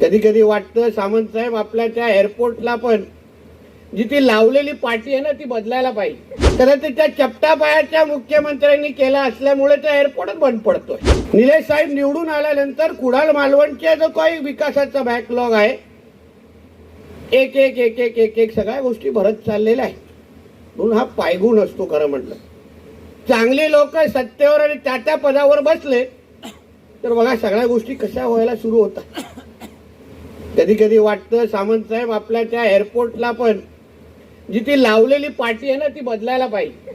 कधी कधी वाटतं सामंत साहेब आपल्या त्या एअरपोर्टला पण जिथे ती लावलेली पाठी आहे ना ती बदलायला पाहिजे. तर ते त्या चपटा पायाच्या मुख्यमंत्र्यांनी केला असल्यामुळे त्या एअरपोर्टच बंद पडतोय. निलेश साहेब निवडून आल्यानंतर कुडाळ मालवणच्या जो काही विकासाचा बॅकलॉग आहे एक एक एक एक एक एक सगळ्या गोष्टी भरत चाललेल्या आहे म्हणून हा पायगुण असतो खरं म्हटलं. चांगली लोक सत्तेवर आणि त्या त्या पदावर बसले तर बघा सगळ्या गोष्टी कशा व्हायला सुरू होतात. कधी कधी वाटतं सामंत साहेब आपल्या त्या एअरपोर्टला पण जी ती लावलेली पाठी आहे ना ती बदलायला पाहिजे.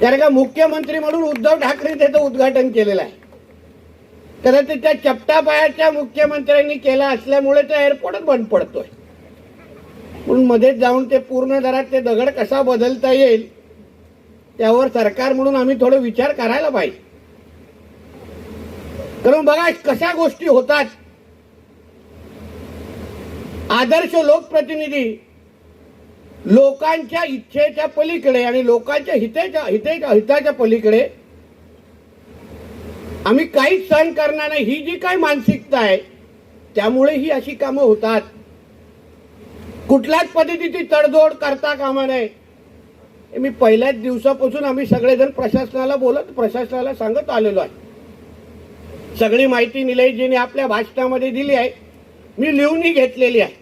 कारण का मुख्यमंत्री म्हणून उद्धव ठाकरे त्याचं उद्घाटन केलेलं आहे. तर ते त्या चपटा पायाच्या मुख्यमंत्र्यांनी केला असल्यामुळे त्या एअरपोर्टच बंद पडतोय. म्हणून मध्येच जाऊन ते पूर्ण दरात ते दगड कसा बदलता येईल त्यावर सरकार म्हणून आम्ही थोडं विचार करायला पाहिजे. कारण बघा कशा गोष्टी होतात. आदर्श लोकप्रतिनिधी लोकांच्या इच्छेच्या पलीकडे आणि लोकांच्या हितेच्या हितेच्या हिताच्या पलीकडे आम्ही काहीच सहन करणार नाही. ही जी काही मानसिकता आहे त्यामुळे ही अशी कामं होतात. कुठल्याच पद्धतीची तडजोड करता कामा नये. मी पहिल्याच दिवसापासून आम्ही सगळेजण प्रशासनाला बोलत प्रशासनाला सांगत आलेलो आहे. सगळी माहिती निलयजीने आपल्या भाषणामध्ये दिली आहे. मी लिहूनही घेतलेली आहे.